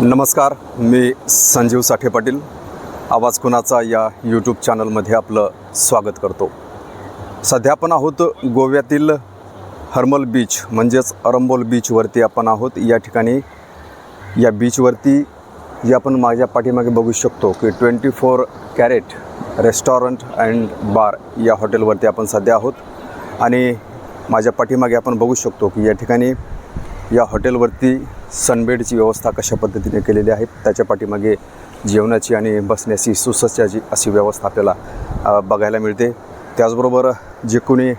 नमस्कार मी संजीव साठे पाटील. आवाज कुणाचा या यूट्यूब चॅनलमध्ये आपलं स्वागत करतो. सध्या आपण आहोत गोव्यातील हर्मल बीच म्हणजेच अरंबोल बीचवरती आपण आहोत. या ठिकाणी या बीचवरती जे आपण माझ्या पाठीमागे बघू शकतो की twenty four carat restaurant and bar या हॉटेलवरती आपण सध्या आहोत. आणि माझ्या पाठीमागे आपण बघू शकतो की या ठिकाणी या हॉटेलवरती सनबेडची व्यवस्था कशा पद्धतीने केलेली आहे त्याच्या पाठीमागे जेवणाची आणि बसण्याची सुसज्जाची अशी व्यवस्था आपल्याला बघायला मिळते. त्याचबरोबर जे कोणी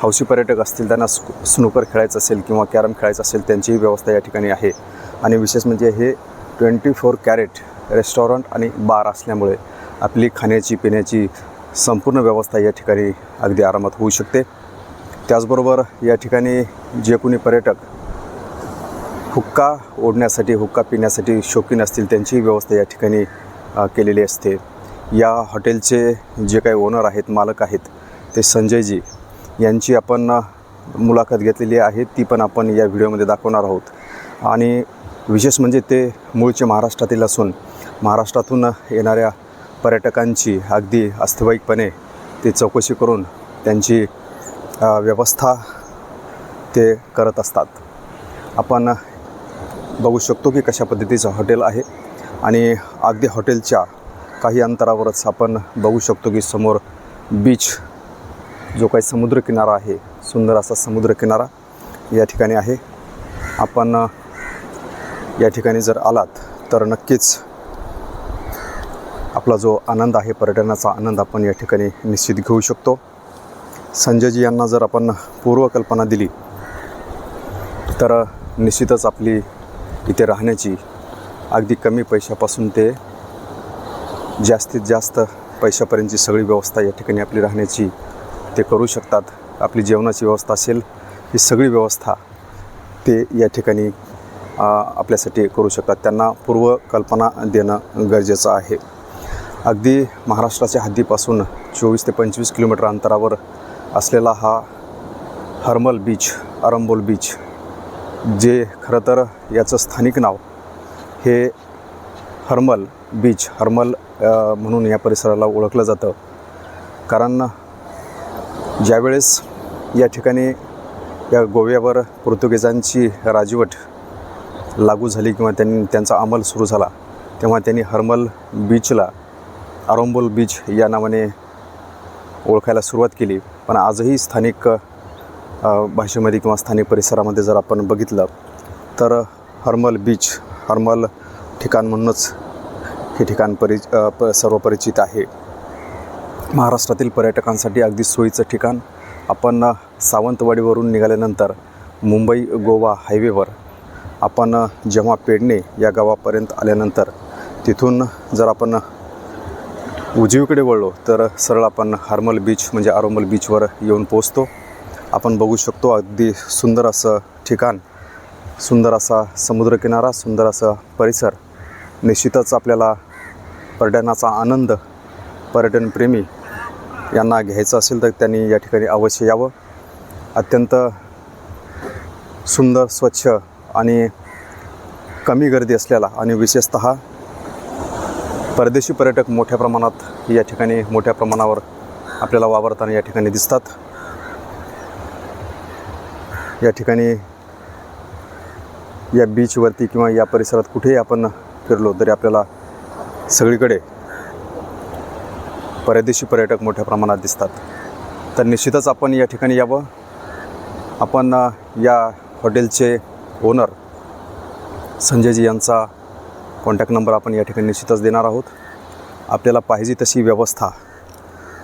हौशी पर्यटक असतील त्यांना स्कु स्नूकर खेळायचं असेल किंवा कॅरम खेळायचं असेल त्यांचीही व्यवस्था या ठिकाणी आहे. आणि विशेष म्हणजे हे ट्वेंटी फोर कॅरेट रेस्टॉरंट आणि बार असल्यामुळे आपली खाण्याची पिण्याची संपूर्ण व्यवस्था या ठिकाणी अगदी आरामात होऊ शकते. त्याचबरोबर या ठिकाणी जे कोणी पर्यटक हुक्का ओढण्यासाठी हुक्का पिण्यासाठी शौकीन असतील त्यांचीही व्यवस्था या ठिकाणी केलेली असते. या हॉटेलचे जे काही ओनर आहेत मालक आहेत ते संजयजी यांची आपण मुलाखत घेतलेली आहे. ती पण आपण या व्हिडिओमध्ये दाखवणार आहोत. आणि विशेष म्हणजे ते मूळचे महाराष्ट्रातील असून महाराष्ट्रातून येणाऱ्या पर्यटकांची अगदी अस्थवाईकपणे ते चौकशी करून त्यांची व्यवस्था ते करत असतात. आपण बघू शकतो की कशा पद्धतीचं हॉटेल आहे आणि अगदी हॉटेलच्या काही अंतरावरच आपण बघू शकतो की समोर बीच जो काही समुद्रकिनारा आहे सुंदर असा समुद्रकिनारा या ठिकाणी आहे. आपण या ठिकाणी जर आलात तर नक्कीच आपला जो आनंद आहे पर्यटनाचा आनंद आपण या ठिकाणी निश्चित घेऊ शकतो. संजयजी यांना जर आपण पूर्वकल्पना दिली तर निश्चितच आपली इथे राहण्याची अगदी कमी पैशापासून ते जास्तीत जास्त पैशापर्यंतची सगळी व्यवस्था या ठिकाणी आपली राहण्याची ते करू शकतात. आपली जेवणाची व्यवस्था असेल ही सगळी व्यवस्था ते या ठिकाणी आपल्यासाठी करू शकतात. त्यांना पूर्वकल्पना देणं गरजेचं आहे. अगदी महाराष्ट्राच्या हद्दीपासून चोवीस ते पंचवीस किलोमीटर अंतरावर असलेला हा हर्मल बीच अरंबोल बीच जे खरं तर याचं स्थानिक नाव हे हर्मल बीच हर्मल म्हणून या परिसराला ओळखलं जातं. कारण ज्यावेळेस या ठिकाणी या गोव्यावर पोर्तुगीजांची राजवट लागू झाली किंवा त्यांनी त्यांचा अंमल सुरू झाला तेव्हा त्यांनी हर्मल बीचला अरोंबोल बीच या नावाने ओळखायला सुरुवात केली. पण आजही स्थानिक भाषेमध्ये किंवा स्थानिक परिसरामध्ये जर आपण बघितलं तर हर्मल बीच हर्मल ठिकाण म्हणूनच हे ठिकाण परि प सर्व परिचित आहे. महाराष्ट्रातील पर्यटकांसाठी अगदी सोयीचं ठिकाण. आपण सावंतवाडीवरून निघाल्यानंतर मुंबई गोवा हायवेवर आपण जेव्हा पेडणे या गावापर्यंत आल्यानंतर तिथून जर आपण उजवीकडे वळलो तर सरळ आपण हार्मल बीच म्हणजे आरोमल बीचवर येऊन पोचतो आपण बघू शकतो अगदी सुंदर असं ठिकाण सुंदर असा समुद्रकिनारा सुंदर असा परिसर. निश्चितच आपल्याला पर्यटनाचा आनंद पर्यटनप्रेमी यांना घ्यायचं असेल तर त्यांनी या ठिकाणी अवश्य यावं. अत्यंत सुंदर स्वच्छ आणि कमी गर्दी असलेला आणि विशेषतः परदेशी पर्यटक मोठ्या प्रमाणात या ठिकाणी मोठ्या प्रमाणावर आपल्याला वावरताना या ठिकाणी दिसतात. या ठिकाणी या बीचवरती किंवा या परिसरात कुठेही आपण फिरलो तरी आपल्याला सगळीकडे परदेशी पर्यटक मोठ्या प्रमाणात दिसतात. तर निश्चितच आपण या ठिकाणी यावं. आपण या हॉटेलचे ओनर संजयजी यांचा कॉन्टॅक्ट नंबर आपण या ठिकाणी निश्चितच देणार आहोत. आपल्याला पाहिजे तशी व्यवस्था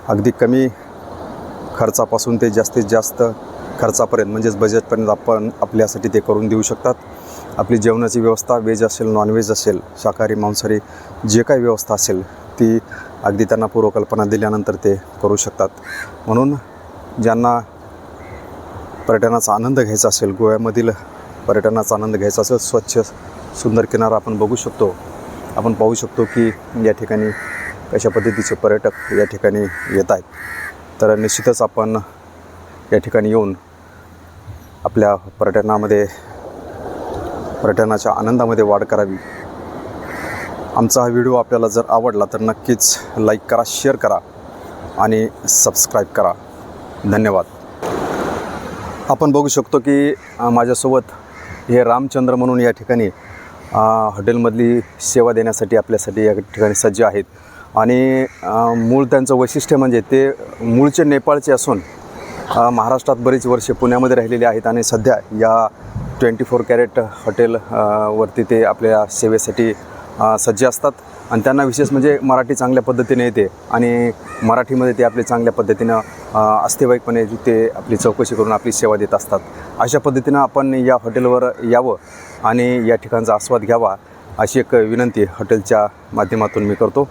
अगदी कमी खर्चापासून ते जास्तीत जास्त खर्चापर्यंत म्हणजेच बजेटपर्यंत आपण आपल्यासाठी ते करून देऊ शकतात. आपली जेवणाची व्यवस्था व्हेज असेल नॉनव्हेज असेल शाकाहारी मांसाहारी जे काही व्यवस्था असेल ती अगदी त्यांना पूर्वकल्पना दिल्यानंतर ते करू शकतात. म्हणून ज्यांना पर्यटनाचा आनंद घ्यायचा असेल गोव्यामधील पर्यटनाचा आनंद घ्यायचा असेल स्वच्छ सुंदर किनारा आपण बघू शकतो. आपण पाहू शकतो की या ठिकाणी कशा पद्धतीचे पर्यटक या ठिकाणी येत आहेत. तर निश्चितच आपण या ठिकाणी येऊन आपल्या पर्यटनामध्ये पर्यटनाच्या आनंदामध्ये वाढ करावी. आमचा हा व्हिडिओ आपल्याला जर आवडला तर नक्कीच लाईक करा शेअर करा आणि सबस्क्राईब करा. धन्यवाद. आपण बघू शकतो की माझ्यासोबत हे रामचंद्र म्हणून या ठिकाणी हॉटेलमधली सेवा देण्यासाठी आपल्यासाठी या ठिकाणी सज्ज आहेत. आणि मूळ त्यांचं वैशिष्ट्य म्हणजे ते मूळचे नेपाळचे असून महाराष्ट्रात बरीच वर्षे पुण्यामध्ये राहिलेले आहेत आणि सध्या या ट्वेंटी फोर कॅरेट हॉटेल वरती ते आपल्या सेवेसाठी सज्ज असतात. आणि त्यांना विशेष म्हणजे मराठी चांगल्या पद्धतीने येते आणि मराठीमध्ये ते आपले चांगल्या पद्धतीनं अस्थिवाईकपणे ते आपली चौकशी करून आपली सेवा देत असतात. अशा पद्धतीनं आपण या हॉटेलवर यावं आणि या ठिकाणचा आस्वाद घ्यावा अशी एक विनंती हॉटेलच्या माध्यमातून मी करतो.